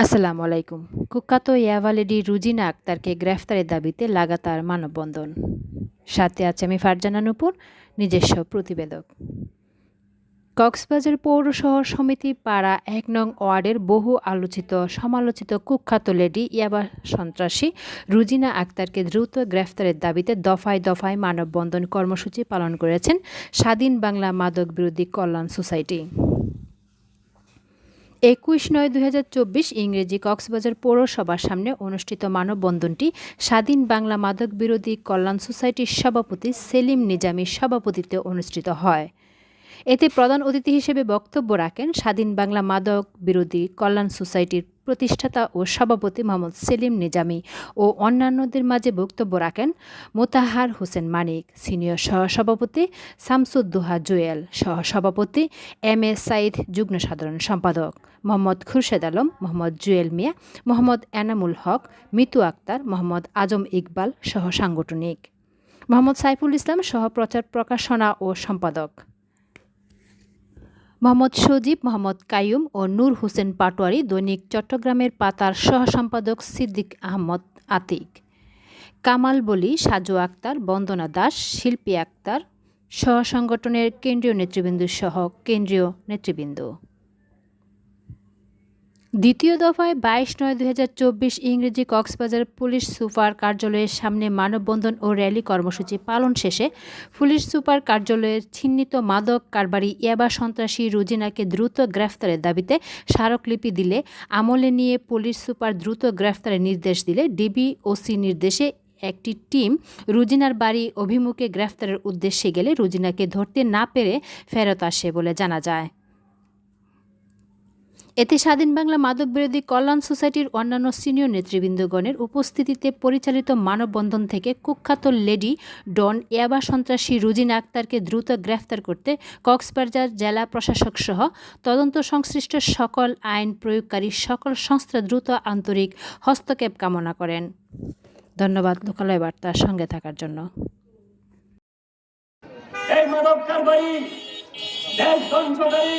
আসসালামু আলাইকুম। কুখ্যাত ইয়াভালেডি রুজিনা আক্তারকে গ্রেফতারের দাবিতে লাগাতার মানববন্ধন। সাথে আছে আমি ফারজানা নুপুর, নিজস্ব প্রতিবেদক। কক্সবাজার পৌর শহর সমিতি পাড়া এক নং ওয়ার্ডের বহু আলোচিত, সমালোচিত, কুখ্যাত লেডি ইয়াবা সন্ত্রাসী রুজিনা আক্তারকে দ্রুত গ্রেফতারের দাবিতে দফায় দফায় মানববন্ধন কর্মসূচি পালন করেছেন স্বাধীন বাংলা মাদক বিরোধী কল্যাণ সোসাইটি। একুশ নয় দুই ইংরেজি কক্সবাজার পৌরসভার সামনে অনুষ্ঠিত মানববন্ধনটি স্বাধীন বাংলা মাদক বিরোধী কল্যাণ সোসাইটির সভাপতি সেলিম নিজামীর সভাপতিত্বে অনুষ্ঠিত হয়। এতে প্রধান অতিথি হিসেবে বক্তব্য রাখেন স্বাধীন বাংলা মাদক বিরোধী কল্যাণ সোসাইটির প্রতিষ্ঠাতা ও সভাপতি মোহাম্মদ সেলিম নিজামী ও অন্যান্যদের মাঝে বক্তব্য রাখেন মোতাহার হোসেন মানিক, সিনিয়র সহসভাপতি শামসুদ্দোহা জুয়েল, সহসভাপতি এম এ সাইদ যুগ্ম সাধারণ সম্পাদক মোহাম্মদ খুরশেদ আলম, মোহাম্মদ জুয়েল মিয়া, মোহাম্মদ এনামুল হক, মিতু আক্তার, মোহাম্মদ আজম ইকবাল সহ সাংগঠনিক মোহাম্মদ সাইফুল ইসলাম সহ প্রচার প্রকাশনা ও সম্পাদক। মোহাম্মদ সজীব, মোহাম্মদ কায়ুম ও নূর হোসেন পাটোয়ারি, দৈনিক চট্টগ্রামের পাতার সহসম্পাদক সিদ্দিক আহমদ আতিক। কামাল বলি, সাজু আক্তার, বন্দনা দাস, শিল্পী আক্তার সহ সংগঠনের কেন্দ্রীয় নেতৃবৃন্দ সহ কেন্দ্রীয় নেতৃবৃন্দ। দ্বিতীয় দফায় বাইশ নয় দুই ইংরেজি কক্সবাজার পুলিশ সুপার কার্যালয়ের সামনে মানববন্ধন ও র্যালি কর্মসূচি পালন শেষে পুলিশ সুপার কার্যালয়ের চিহ্নিত মাদক কারবারি ইয়াবা সন্ত্রাসী রুজিনাকে দ্রুত গ্রেফতারের দাবিতে স্মারকলিপি দিলে, আমলে নিয়ে পুলিশ সুপার দ্রুত গ্রেফতারের নির্দেশ দিলে ডিবি ওসি নির্দেশে একটি টিম রুজিনার বাড়ি অভিমুখে গ্রেফতারের উদ্দেশ্যে গেলে রুজিনাকে ধরতে না পেরে ফেরত আসে বলে জানা যায়। এতে স্বাধীন বাংলা মাদক বিরোধী কল্যাণ সোসাইটির অন্যান্য সিনিয়র নেতৃবৃন্দগণের উপস্থিতিতে পরিচালিত মানববন্ধন থেকে কুখ্যাত লেডি ডন ইয়াবা সন্ত্রাসী রুজিনা আক্তারকে দ্রুত গ্রেফতার করতে কক্সবাজার জেলা প্রশাসক সহ তদন্ত সংশ্লিষ্ট সকল আইন প্রয়োগকারী সকল সংস্থা দ্রুত আন্তরিক হস্তক্ষেপ কামনা করেন। ধন্যবাদ, লোকালয় বার্তার সঙ্গে থাকার জন্য। এই মাদক কারবারি, দেশ ধ্বংসকারী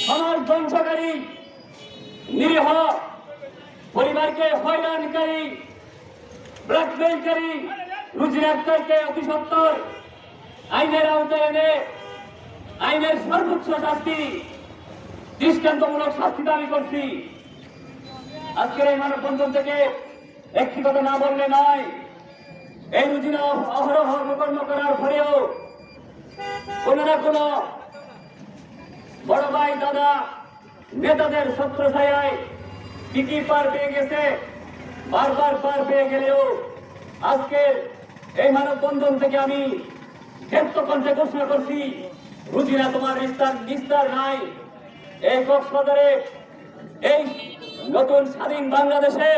সমাজ ধ্বংসকারী, নিরীহ, পরিবারকে হয়রানকারী ব্ল্যাকমেইলকারী রুজির আক্তারকে অতি আইনের আওতায় এনে আইনের সর্বোচ্চ শাস্তি, দৃষ্টান্তমূলক শাস্তি দাবি করছি। আজকের এই মানববন্ধন থেকে একটি কথা না বললে নয়, এই রুজিনা অহরহ কর্ম করার পরেও কোন না কোন বড় ভাই, দাদা, নেতাদের ছত্র ছায় কি কি পার পেয়ে গেছে? বারবার পার পেয়ে গেলেও আজকে এই মানববন্ধন থেকে আমি ক্ষেত্র কণ্ঠে ঘোষণা করছি, রুজিনা, তোমার নিস্তার নিস্তার নাই। এই কক্সবাজারে, এই নতুন স্বাধীন বাংলাদেশে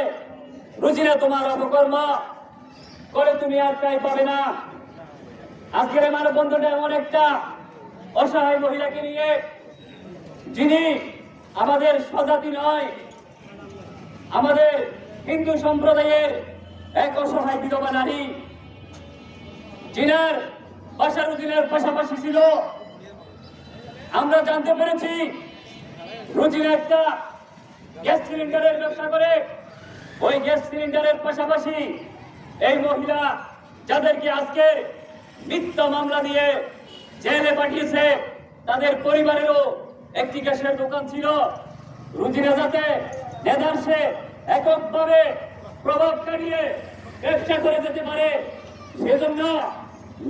রুজিনা, তোমার অপকর্ম করে তুমি আর চাই পাবে না। আজকের এই মানববন্ধনে এমন একটা অসহায় মহিলাকে নিয়ে যিনি আমাদের স্বজাতি নয়, আমাদের হিন্দু সম্প্রদায়ের এক অসহায় বিধবা নারী, যিনার বাসারুদ্দিনের পাশাপাশি ছিল। আমরা জানতে পেরেছি রুজিনা একটা গ্যাস সিলিন্ডারের ব্যবসা করে, ওই গ্যাস সিলিন্ডারের পাশাপাশি এই মহিলা যাদেরকে আজকে মিথ্যা মামলা দিয়ে জেলে পাঠিয়েছে, তাদের পরিবারেরও একটি গ্যাসের দোকান ছিল। রুজিরা যাতে নেদার্সে এককভাবে প্রভাব কাটিয়ে ব্যবসা করে যেতে পারে। সেজন্য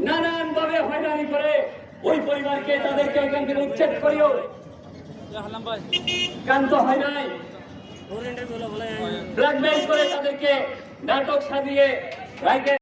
নানান ভাবে হয়রানি করে ওই পরিবারকে তাদেরকে এখান থেকে উচ্ছেদ করিও ক্রান্ত হয় নাই। ব্ল্যাকমেইল করে তাদেরকে নাটক সাজিয়ে